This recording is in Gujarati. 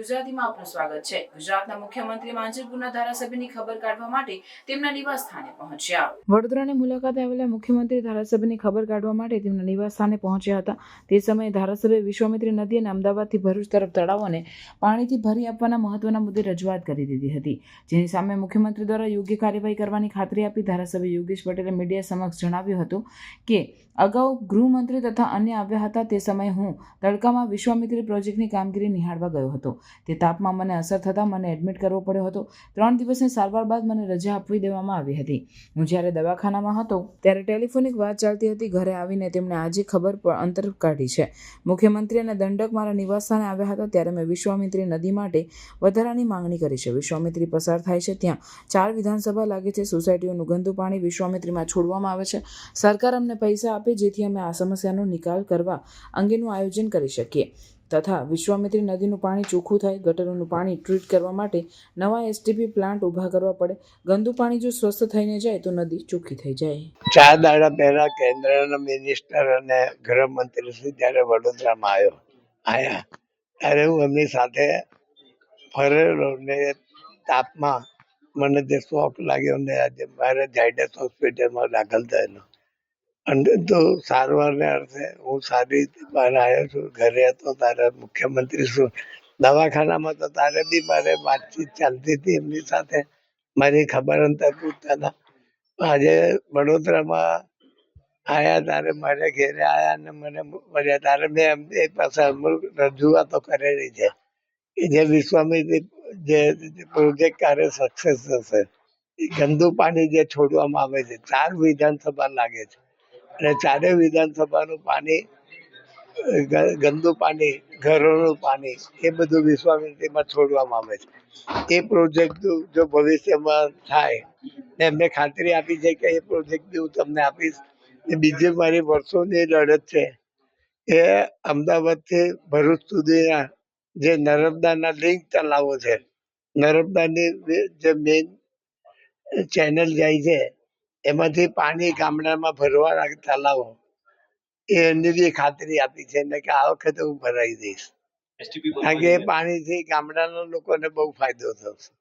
ગુજરાતીમાં આપનું સ્વાગત છે. ગુજરાતના મુખ્યમંત્રી માંજલપુરના ધારાસભ્યની ખબર કાઢવા માટે તેમના નિવાસ સ્થાને પહોંચ્યા. વડોદરાની મુલાકાતે આવેલા મુખ્યમંત્રી ધારાસભ્યની ખબર કાઢવા માટે તેમના નિવાસ સ્થાને પહોંચ્યા હતા. તે સમયે ધારાસભ્ય વિશ્વામિત્રી નદી અને અમદાવાદથી ભરૂચ તરફ તળાવોને પાણીથી ભરી આપવાના મહત્વના મુદ્દે રજૂઆત કરી દીધી હતી. જેની સામે મુખ્યમંત્રી દ્વારા યોગ્ય કાર્યવાહી કરવાની ખાતરી આપી ધારાસભ્ય યોગેશ પટેલે મીડિયા સમક્ષ જણાવ્યું હતું કે, અગાઉ ગૃહમંત્રી તથા અન્ય આવ્યા હતા તે સમયે હું તડકામાં વિશ્વામિત્રી પ્રોજેક્ટની કામગીરી નિહાળવા ગયો હતો. તે તાપમાં મને અસર થતાં મને એડમિટ કરવો પડ્યો હતો. ત્રણ દિવસની સારવાર બાદ મને રજા આપવી દેવામાં આવી હતી. હું જ્યારે દવાખાનામાં હતો, ત્યારે ટેલિફોનિક વાત ચાલતી હતી. ઘરે આવીને તેમણે આજે ખબર પર અંતર કાઢી છે. મુખ્યમંત્રી અને દંડક મારા નિવાસસ્થાને આવ્યા હતા, ત્યારે મેં વિશ્વામિત્રી નદી માટે વધારાની માંગણી કરી છે. વિશ્વામિત્રી પસાર થાય છે ત્યાં. ચાર વિધાનસભા લાગે છે. સોસાયટીઓનું ગંદુ પાણી વિશ્વામિત્રીમાં છોડવામાં આવે છે. સરકાર અમને પૈસા આપે, જેથી અમે આ સમસ્યાનો નિકાલ કરવા અંગેનું આયોજન કરી શકીએ. તથા વિશ્વામિત્રી નદીનું પાણી ચોખ્ખું થાય, ગટરોનું પાણી ટ્રીટ કરવા માટે નવા એસટીપી પ્લાન્ટ ઊભા કરવા પડે. ગંદુ પાણી જો સ્વસ્થ થઈને જાય તો નદી ચોખ્ખી થઈ જાય. ચાર દાડા પહેલા કેન્દ્રના મિનિસ્ટર અને ગૃહમંત્રી શ્રી જ્યારે વડોદરામાં આવ્યો આયા ત્યારે હું એમની સાથે ફરેલો ને તાપમાં મને જે શોખ લાગ્યો ને આજે મારે ઝાયડસ હોસ્પિટલમાં દાખલ થયેલો. અને તો સારવારને અર્થે હું સારી રીતે બહાર આવ્યો છું, ઘરે હતો તારે મુખ્યમંત્રી છું. દવાખાનામાં તો તારે બી મારે વાતચીત ચાલતી હતી એમની સાથે. મારી ખબર અંતર પૂછતા હતા. આજે વડોદરામાં આયા તારે મારે ઘેરે આયા અને મને મળ્યા તારે મેં પાસે અમુક રજૂઆતો કરેલી છે જે વિશ્વામિત્રી જે પ્રોજેક્ટ ક્યારે સક્સેસ થશે, એ ગંદુ પાણી જે છોડવામાં આવે છે, ચાર વિધાનસભા લાગે છે. અને ચારે વિધાનસભાનું પાણી ગંદુ પાણી, ઘરોનું પાણી, એ બધું વિશ્વામિત્રીમાં છોડવામાં આવે છે. એ પ્રોજેક્ટ જો ભવિષ્યમાં થાય એમને ખાતરી આપી છે કે એ પ્રોજેક્ટ હું તમને આપીશ બીજી મારી વર્ષોની લડત છે, એ અમદાવાદથી ભરૂચ સુધીના જે નર્મદાના લિંક તલાવો છે, નર્મદાની જે મેઇન ચેનલ જાય છે એમાંથી પાણી ગામડામાં ભરવા તલાવો. એ એની ખાતરી આપી છે એટલે કે આ વખતે હું ભરાઈ દઈશ કારણ કે એ પાણીથી ગામડાના લોકોને બહુ ફાયદો થશે.